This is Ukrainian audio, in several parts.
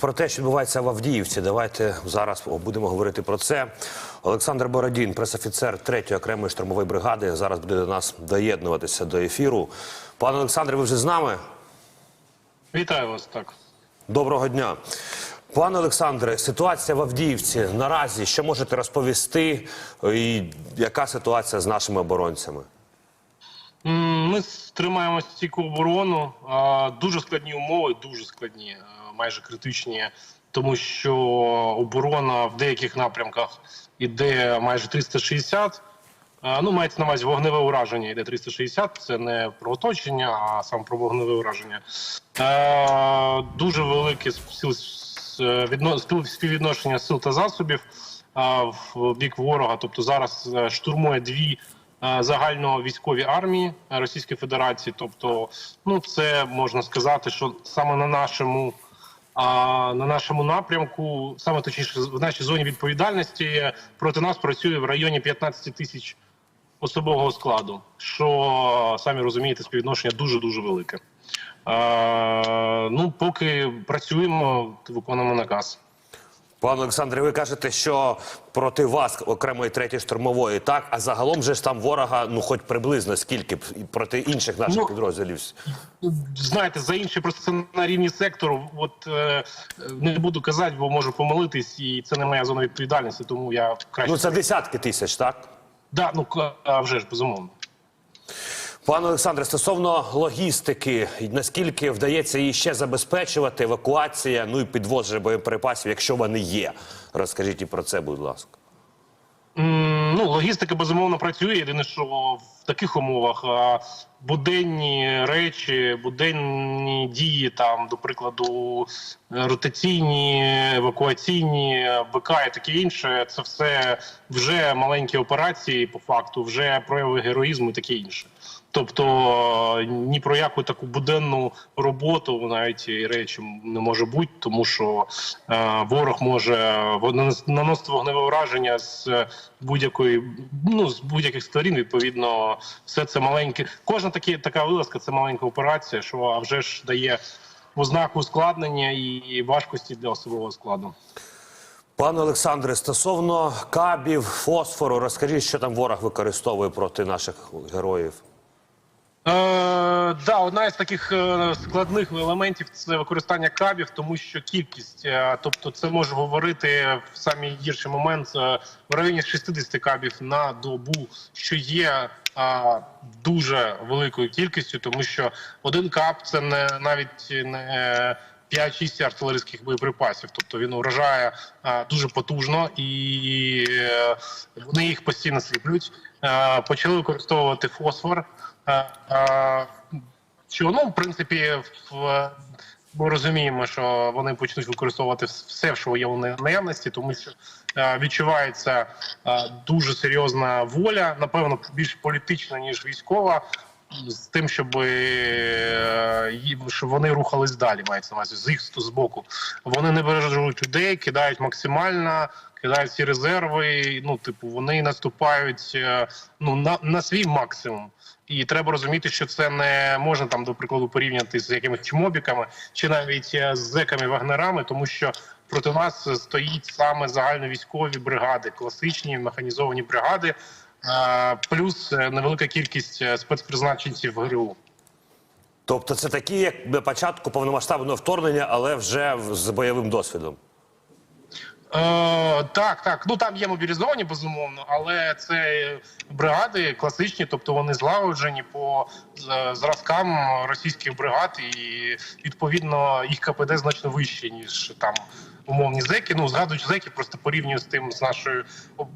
про те, що відбувається в Авдіївці. Давайте зараз будемо говорити про це. Олександр Бородін, пресофіцер 3-ї окремої штурмової бригади, зараз буде до нас доєднуватися до ефіру. Пане Олександре, ви вже з нами? Вітаю вас так. Доброго дня. Пане Олександре, ситуація в Авдіївці наразі що можете розповісти? І яка ситуація з нашими оборонцями? Ми тримаємо стійку оборону. Дуже складні умови, дуже складні, майже критичні, тому що оборона в деяких напрямках іде майже 360. Ну, мається на увазі вогневе ураження йде 360, це не про оточення, а саме про вогневе ураження. Е, Дуже велике спів- співвідношення сил та засобів в бік ворога. Тобто зараз е, штурмує дві е, загальновійськові армії Російської Федерації. Тобто, ну це можна сказати, що саме на нашому. А на нашому напрямку, саме точніше, в нашій зоні відповідальності проти нас працює в районі 15 тисяч особового складу, що самі розумієте, співвідношення дуже дуже велике. Ну, поки працюємо, виконуємо наказ. Пане Олександре, ви кажете, що проти вас окремої третьої штурмової, так? А загалом же ж там ворога, ну хоч приблизно скільки б, проти інших наших Ну, підрозділів. Знаєте, за інше просто це на рівні сектору. От е, не буду казати, бо можу помилитись, і це не моя зона відповідальності, тому я краще Ну це десятки тисяч, так? да, ну а вже ж безумовно. Пане Олександре, стосовно логістики, наскільки вдається її ще забезпечувати, евакуація, ну і підвоз боєприпасів, якщо вони є. Розкажіть і про це, будь ласка. Ну, логістика безумовно працює. Єдине, що в таких умовах буденні речі, буденні дії, там, до прикладу, ротаційні, евакуаційні, БК і таке інше, це все вже маленькі операції, по факту, вже прояви героїзму і таке інше. Тобто ні про яку таку буденну роботу навіть і речі не може бути, тому що е, ворог може наносити вогневе враження з будь-якої, ну з будь-яких сторін. Відповідно, все це маленьке. Кожна такі така вилазка це маленька операція, що а вже ж дає ознаку ускладнення і важкості для особового складу. Пане Олександре, стосовно кабів, фосфору, розкажіть, що там ворог використовує проти наших героїв. Е, да, одна із таких е, складних елементів це використання кабів, тому що кількість, е, тобто це може говорити в самий гірший момент е, в районі 60 кабів на добу, що є е, дуже великою кількістю, тому що один каб це не навіть не 5-6 артилерійських боєприпасів, тобто він вражає е, дуже потужно і е, вони їх постійно сліплють. Е, почали використовувати фосфор. Що ну, в принципі, в, ми розуміємо, що вони почнуть використовувати все, що є у наявності, тому що е, відчувається е, дуже серйозна воля, напевно, більш політична ніж військова. З тим, щоб, е, щоб вони рухались далі, мається на увазі з їх з боку. Вони не бережуть людей, кидають максимально, кидають всі резерви. Ну, типу, вони наступають е, ну на, на свій максимум. І треба розуміти, що це не можна там, до прикладу, порівняти з якимись чмобіками чи навіть е, з зеками вагнерами, тому що проти нас стоїть саме загальновійськові бригади, класичні механізовані бригади, плюс е, невелика кількість е, спецпризначенців ГРУ. Тобто це такі, як на початку повномасштабного вторгнення, але вже з бойовим досвідом. Е, так, так. Ну там є мобілізовані, безумовно, але це бригади класичні, тобто вони злагоджені по зразкам російських бригад, і відповідно їх КПД значно вище, ніж там умовні зеки. Ну згадуючи зеків, просто порівнюю з тим з нашою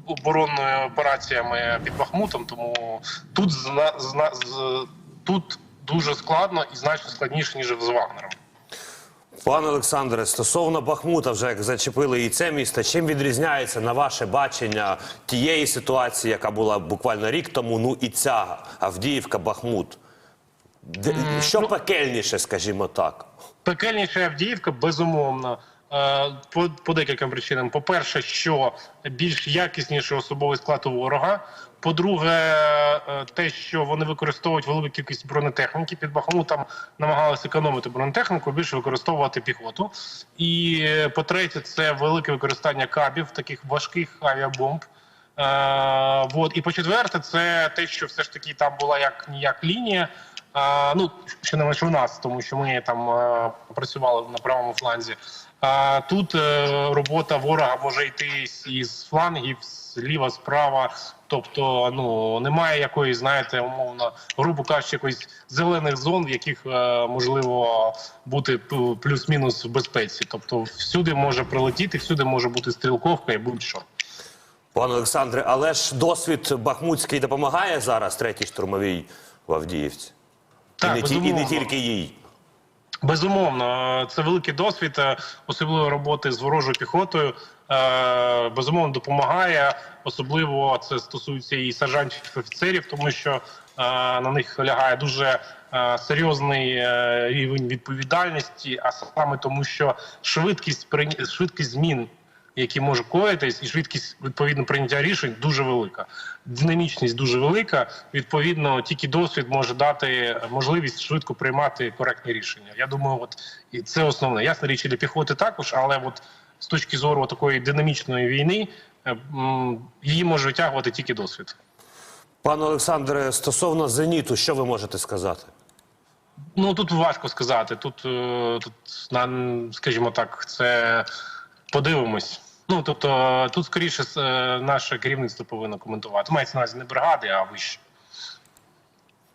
оборонною операціями під Бахмутом. Тому тут зна, зна, з, тут дуже складно і значно складніше ніж з Вагнером. Пане Олександре, стосовно Бахмута, вже як зачепили і це місто, чим відрізняється на ваше бачення тієї ситуації, яка була буквально рік тому, ну і ця Авдіївка, Бахмут? Де, що пекельніше, скажімо так? Пекельніша Авдіївка, безумовно. Е, По, по декільком причинам. По-перше, що більш якісніший особовий склад у ворога. По-друге, е, те, що вони використовують велику кількість бронетехніки під Бахмутом, намагалися економити бронетехніку, більше використовувати піхоту. І е, по-третє, це велике використання кабів, таких важких авіабомб. Е, вот. І по-четверте, це те, що все ж таки там була як ніяк лінія. Е, ну, що не менше в нас, тому що ми там е, працювали на правому фланзі. А тут е, робота ворога може йти із флангів, зліва, справа. Тобто, ну немає якоїсь, знаєте, умовно, грубо кажучи, якоїсь зелених зон, в яких е, можливо бути плюс-мінус в безпеці. Тобто, всюди може прилетіти, всюди може бути стрілковка і будь-що. Пане Олександре, але ж досвід Бахмутський допомагає зараз третій штурмовій в Авдіївці. Так, і, не і не тільки їй. Безумовно, е, це великий досвід, е, особливо роботи з ворожою піхотою. е, Безумовно, допомагає. Особливо це стосується і сержантів і офіцерів, тому що на них лягає дуже серйозний рівень відповідальності, а саме тому, що швидкість швидкість змін які може коїтись, і швидкість відповідно прийняття рішень дуже велика. Динамічність дуже велика. Відповідно, тільки досвід може дати можливість швидко приймати коректні рішення. Я думаю, от і це основне. Ясна річ і для піхоти також, але от з точки зору такої динамічної війни е, її може витягувати тільки досвід. Пане Олександре, стосовно зеніту, що ви можете сказати? Ну тут важко сказати. Тут, е, тут скажімо так, це подивимось. Ну тобто, тут скоріше е, наше керівництво повинно коментувати. Мається на увазі не бригади, а вище.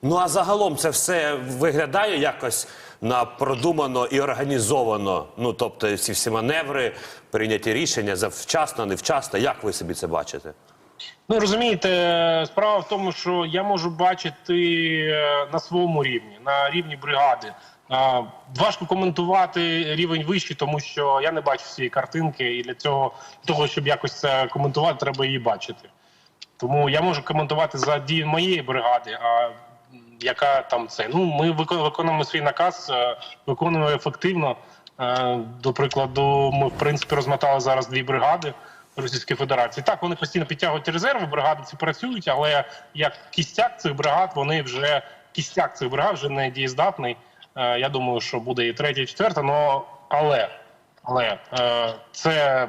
Ну а загалом це все виглядає якось на продумано і організовано. Ну тобто, ці всі маневри, прийняті рішення завчасно, невчасно. Як ви собі це бачите? Ну розумієте, справа в тому, що я можу бачити е, на своєму рівні, на рівні бригади. Важко коментувати рівень вищий, тому що я не бачу всієї картинки, і для цього для того, щоб якось це коментувати, треба її бачити. Тому я можу коментувати за дії моєї бригади. А яка там це? Ну ми викон- виконуємо свій наказ, е, виконуємо ефективно. Е, До прикладу, ми в принципі розмотали зараз дві бригади Російської Федерації. Так, вони постійно підтягують резерви, бригади ці працюють, але як кістяк цих бригад, вони вже кістяк цих бригад вже не дієздатний. Е, Я думаю, що буде і третя, і четверта. Но але, але е, це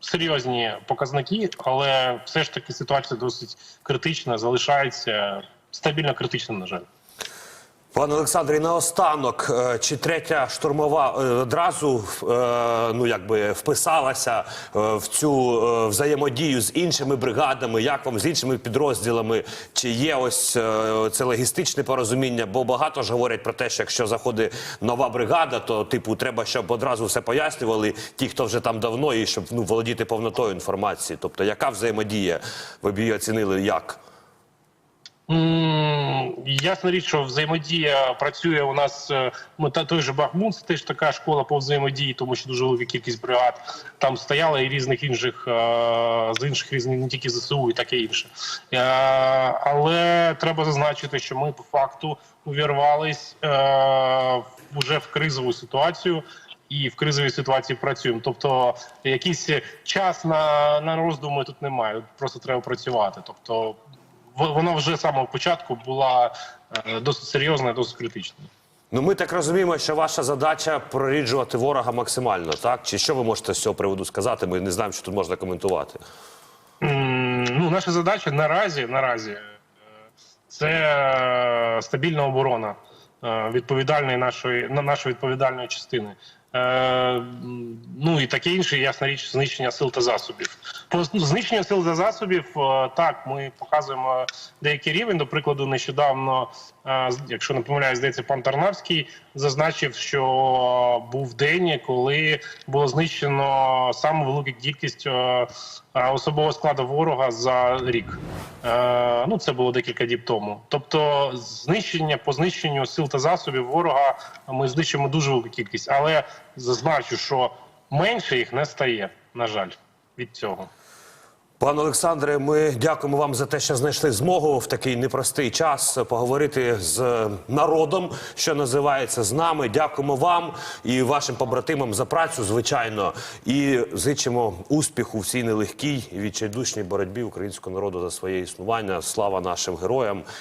серйозні показники, але все ж таки ситуація досить критична, залишається стабільно критична, на жаль. Пане Олександре, наостанок, е, чи третя штурмова е, одразу е, ну якби вписалася в цю взаємодію з іншими бригадами, як вам з іншими підрозділами? Чи є ось це логістичне порозуміння? Бо багато ж говорять про те, що якщо заходить нова бригада, то типу треба, щоб одразу все пояснювали ті, хто вже там давно, і щоб ну володіти повнотою інформації. Тобто, яка взаємодія? Ви б її оцінили як? Ясна річ, що взаємодія працює у нас. е, та той же Бахмут, це теж така школа по взаємодії, тому що дуже велика кількість бригад там стояла і різних інших е, з інших різних не тільки ЗСУ, і таке інше. Е, Але треба зазначити, що ми по факту увірвались вже в кризову ситуацію. І в кризовій ситуації працюємо. Тобто, якийсь час на, на роздуми тут немає. Просто треба працювати. Тобто, вона вже з самого початку була е, досить серйозна, і досить критична. Ну, ми так розуміємо, що ваша задача проріджувати ворога максимально, так? Чи що ви можете з цього приводу сказати? Ми не знаємо, що тут можна коментувати. Ну, наша задача наразі, наразі е, це е, стабільна оборона відповідальної нашої на нашої відповідальної частини. Е, Ну і таке інше, ясна річ, знищення сил та засобів. По знищення сил та засобів, е, так ми показуємо деякий рівень. До прикладу, нещодавно, е, якщо не помиляюсь, здається, пан Тарнавський зазначив, що був день, коли було знищено саме велику кількість особового складу ворога за рік. Е, Ну це було декілька діб тому. Тобто, знищення по знищенню сил та засобів ворога ми знищимо дуже велику кількість, але зазначу, що менше їх не стає, на жаль, від цього. Пане Олександре, ми дякуємо вам за те, що знайшли змогу в такий непростий час поговорити з народом, що називається з нами. Дякуємо вам і вашим побратимам за працю, звичайно, і зичимо успіху в цій нелегкій і відчайдушній боротьбі українського народу за своє існування. Слава нашим героям